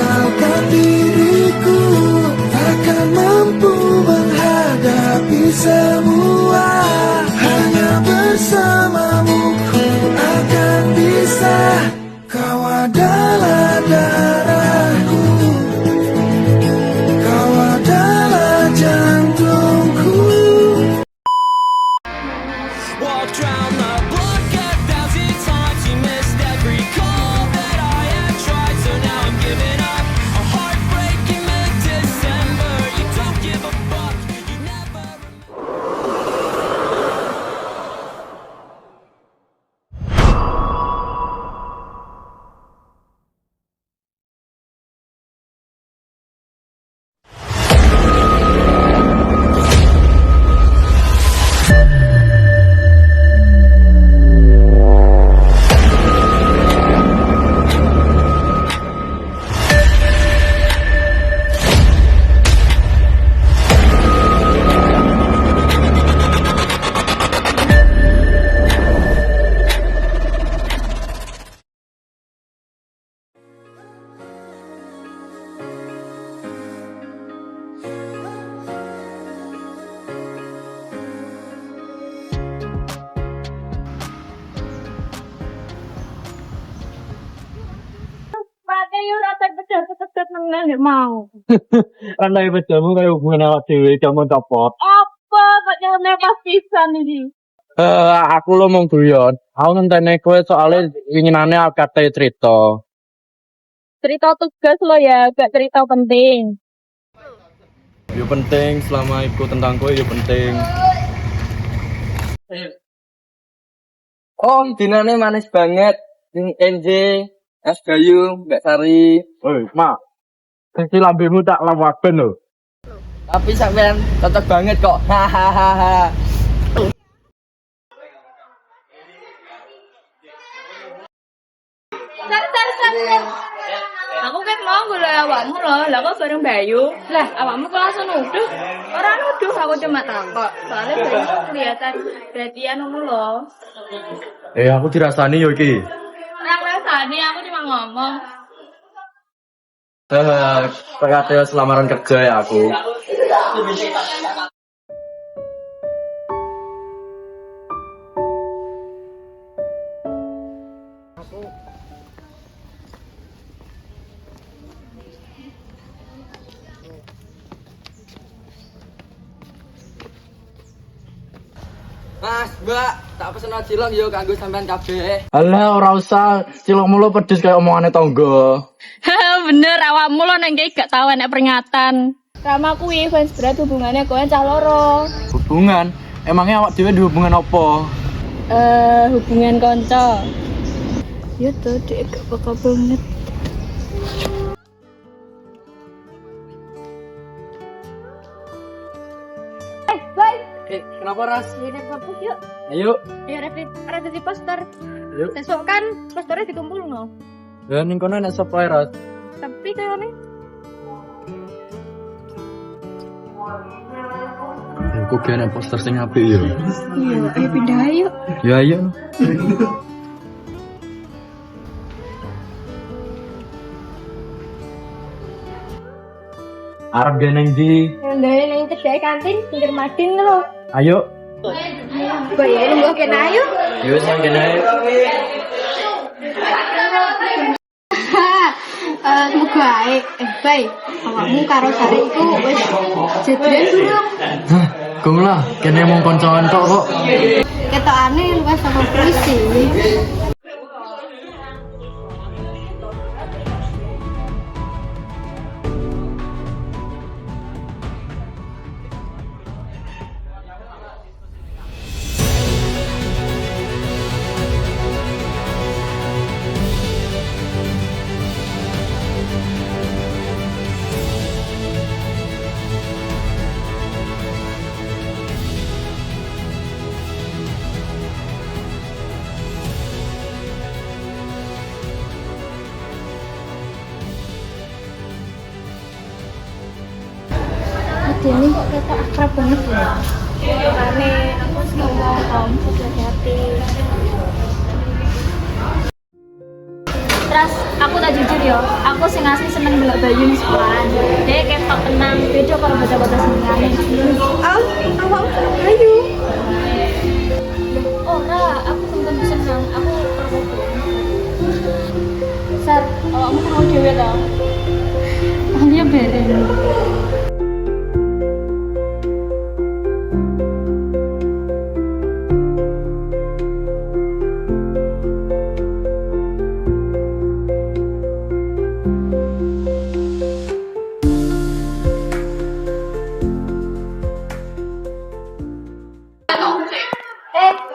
tinggalkan diriku Takkan mampu menghadapi semua. Hanya bersamamu ku akan bisa. Kau adalah darahku pedet-pedet meneh nek mau. Randai bedamu kayak hubungan awak dewe jaman topot. Apa nyone pas pisan iki? Eh, aku lo mau guyon. Aku ngenteni kowe soalnya inginane akate cerita. Cerita tugas lo ya, gak cerita penting. Yo penting selama iku tentang kowe yo penting. Oh, dinane manis banget. Sing NJ, Es Bayu, Mbak Sari. Woi, Ma. Sisi lambemu tak lawaben lho. Tapi sampean cocok banget kok. Hahaha. Sar sar sar. Aku kan mau golek awakmu loh, lah kok bareng Bayu. Lah, awakmu kok langsung nuduh. Ora nuduh, aku cuma takut. Soalnya Bayu tuh kelihatan perhatian ngono loh. Eh, aku dirasani yo iki. Ora ngrasani, aku cuma ngomong. Eh, PKT selamaran kerja ya aku. Mas, Mbak, tak pesen cilok yo kanggo sampean kabeh. Alah, ora usah. Cilok mulu pedes kayak omongane tonggo. Bener awakmu lo neng gak tau enek peringatan. Rama kuwi fans berat hubungannya kowe cah loro. Hubungan? Emangnya awak dhewe di hubungan apa? Eh, hubungan konco. Ya tuh, dia gak bakal banget. Eh, bye. Eh, kenapa Ras? Yaudah, bagus yuk. Ayo, Ya, revisi, revisi poster. Yuk. Besok kan posternya dikumpul no. ya ning kono nek sapa Ras? Tapi kayaknya Aku kene poster sing apik yo. Iya, ayo pindah yuk. Ya ayo. Arep dia neng di. Yang dari neng kedai kantin, pinggir madin lo. Ayo. Bayarin gua kena ayo. Yo sing kene. Eh, semoga ae eh bae awakmu karo Sari iku wis jadian durung Hah, kong lah, kene mong koncoan tok kok. ketokane luwes sama puisi Dini kok kita akrab banget ya. Makanya aku ngomong om hati-hati. Terus aku tak jujur yo, aku sing asli seneng delok Bayu ning sekolahan. Dia ketok tenang, beda karo bocah-bocah senengane. Ah, seneng Bayu. Ora, aku tentu seneng. Aku. Sar, awakmu mau dhewe to? Dia bareng.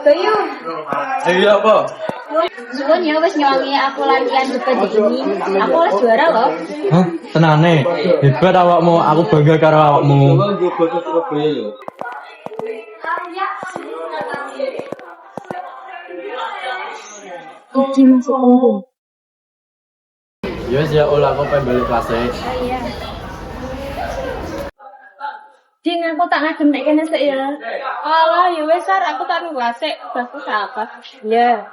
Bayu. Iya apa? Suwun ya wis ngewangi aku latihan debat ini. Aku wis juara loh. Hah? Tenane. Hebat awakmu, aku bangga karo awakmu. Iki masih tunggu. Ya wis ya ul aku pengen balik kelas e. Iya. Ding aku tak ngagem nek kene sik ya. Ya wis Sar, aku tak ngasih baku apa. Ya.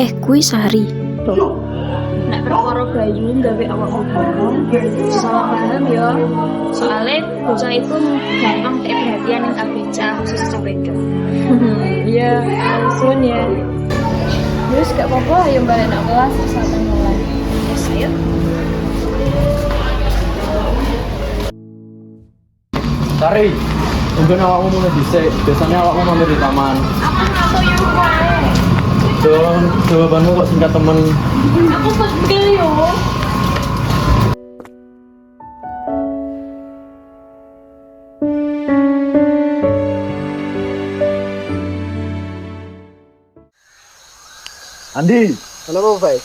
Eh, kui Sari. Nek perkara Bayu gawe awakmu bingung, salah paham ya. Soalnya bocah itu gampang tak perhatian yang abeca khusus sepeda. Iya, langsung ya. Terus gak apa-apa, ayo balik nak kelas sampai mulai. Terus ayo. Sari, tunggu awakmu mulai dhisik. Biasanya awakmu mampir di taman. Aku ngaku yang. Jawaban jawabanmu kok singkat temen. Aku pegel yo. Andi, Kenapa, Pak?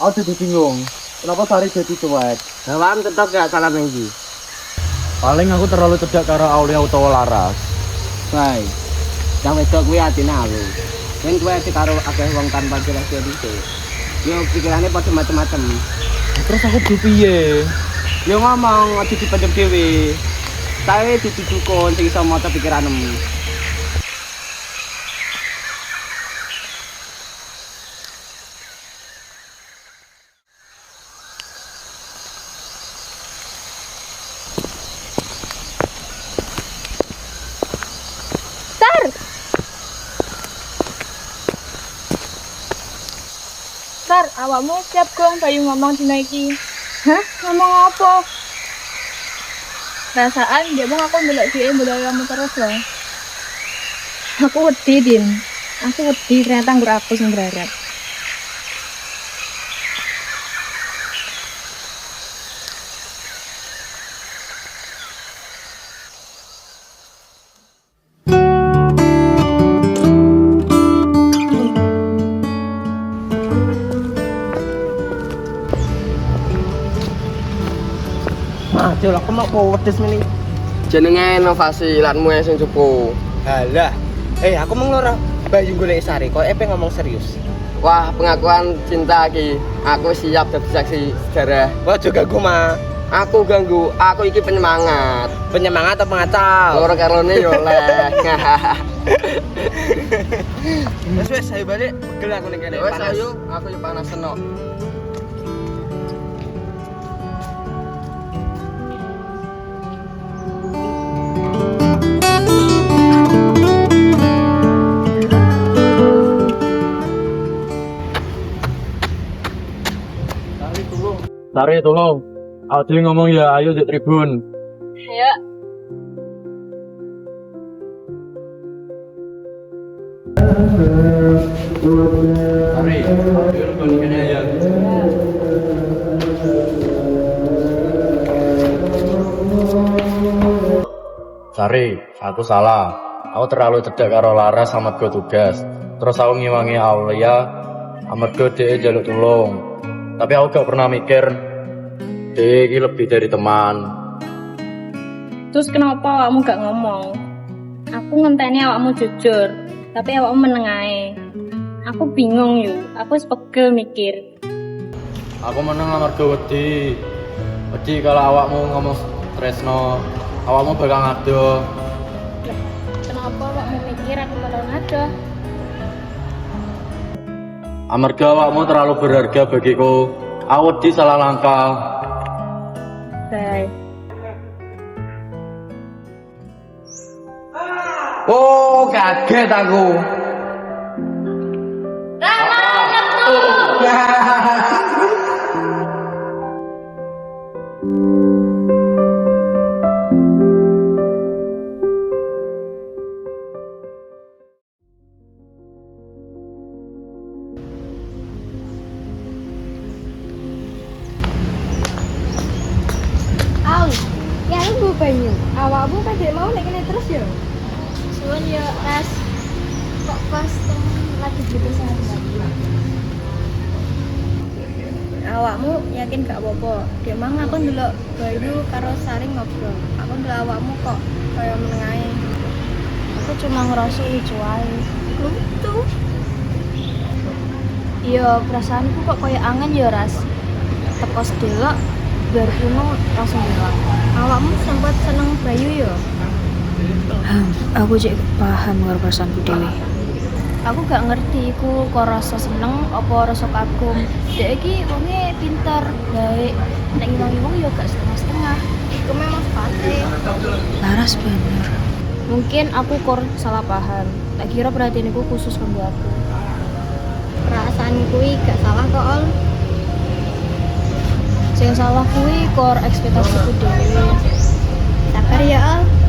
aku jadi bingung. Kenapa Sari jadi cuek? Awakmu tetep gak salah lagi. Paling aku terlalu cedak karo Aulia utawa Laras. Baik. Yang wedok kuwi atine alu. Yen kuwi ati karo akeh wong tanpa jelas yo dhisik. Yo pikirane padha macem-macem. Terus aku kudu piye? Yo ngomong aja dipendem dhewe. Sae ditutupkan sing iso maca pikiranmu. Sar. Sar, awakmu siap gong Bayu ngomong dina iki. Hah? Ngomong apa? Perasaan dia mau aku ndelok dia mbelok kamu terus loh. Aku wedi, Din. Aku wedi ternyata nggur aku sing berharap. Jol aku mau kok wedes meni. Jenenge inovasi lanmu sing cupu. Halah, eh aku mau ngelora Bayu golek Sari, kok epe ngomong serius. Wah, pengakuan cinta ki. Aku siap dadi saksi sejarah. Wah juga gue mah Aku ganggu, aku iki penyemangat. penyemangat atau pengacau. Loro karone yo oleh. Wes wes, ayo balik. Pegel aku ning kene. Wes ayo, aku yo panas seno. Sari tolong. Ade ngomong ya ayo di tribun. Ya, Sari, ya. Sari, aku salah. Aku terlalu cedak karo Laras sama gue tugas. Terus aku ngiwangi Aulia, amarga dia jaluk tolong. Tapi aku gak pernah mikir ini lebih dari teman. terus kenapa awakmu gak ngomong? Aku ngenteni awakmu jujur, tapi awakmu menengae. Aku bingung yuk, aku wis pegel mikir. Aku menang amarga wedi. Wedi kalau awakmu ngomong tresno, awakmu bakal ngado. Kenapa awakmu mikir aku bakal ngado? Amarga awakmu terlalu berharga bagiku. Aku wedi salah langkah. Queda, queda, gol. Awakmu yakin gak apa-apa? Dek mang aku ndelok Bayu karo Sari ngobrol. Aku ndelok awakmu kok kaya menengae. Aku cuma ngerasa lucu ae. Lucu. Iya, perasaanku kok kaya angen ya, Ras. Teko sedelok bar kuno langsung bilang. Awakmu sempat seneng Bayu ya? Aku cek paham karo perasaanku. Aku gak ngerti iku kok rasa seneng apa rasa kagum. Dek iki wonge pinter baik. Nek ngomong ya gak setengah-setengah. Iku memang sepate Laras bener. mungkin aku kor salah paham. Tak kira perhatian iku khusus kanggo aku. Perasaan kuwi gak salah kok, Ol. sing salah kuwi kor ekspektasiku dhewe. Sabar ya, Ol.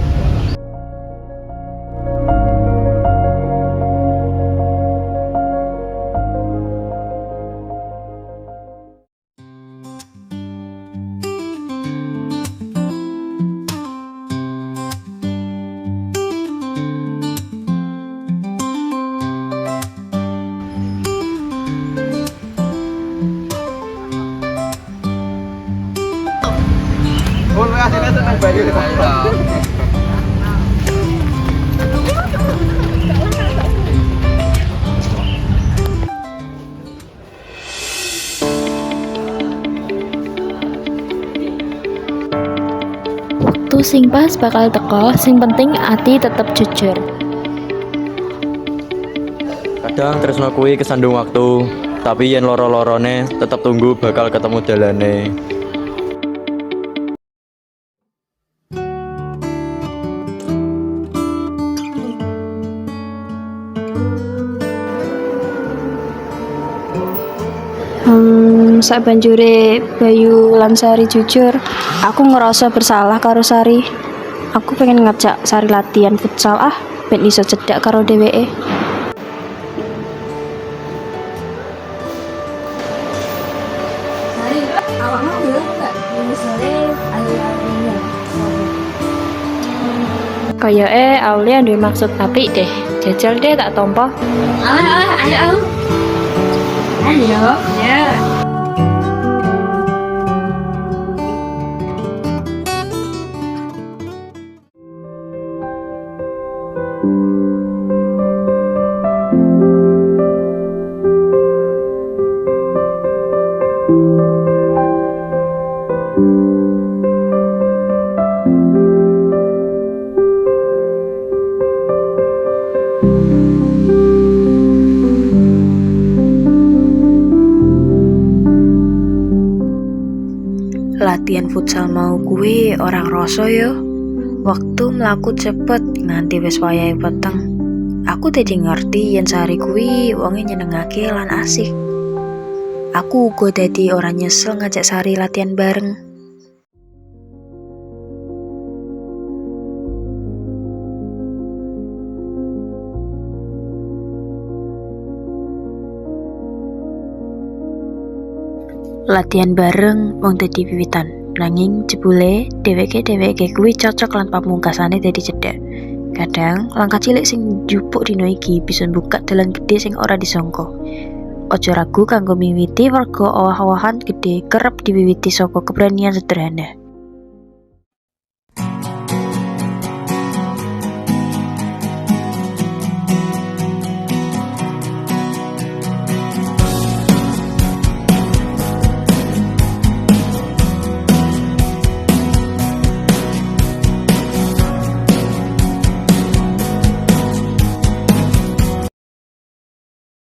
Waktu sing pas bakal teko, sing penting ati tetep jujur. Kadang tresno kuwi kesandung waktu, tapi yen loro-lorone tetep tunggu bakal ketemu dalane. Sak banjure Bayu lan Sari jujur, aku ngerasa bersalah karo Sari. Aku pengen ngajak Sari latihan futsal ah, ben iso cedak karo dheweke. Sari, awakmu? Ini sore ayo eh Aulia duwe maksud apik deh. Jajal deh tak tompo. Ayo, ayo, ayo. Ayo. Ya. Futsal mau kuwi orang rasa yo. Waktu mlaku cepet nganti wis wayahe peteng. Aku dadi ngerti yen Sari kuwi wonge nyenengake lan asik. Aku uga dadi ora nyesel ngajak Sari latihan bareng. Latihan bareng wong dadi wiwitan. Nanging jebule dheweke-dheweke kuwi cocok lan pamungkasane dadi cedhak. Kadang langkah cilik sing njupuk dino iki bisa buka dalan gede sing ora disangka. Ojo ragu kanggo miwiti warga owah-owahan gede kerep diwiwiti saka keberanian sederhana.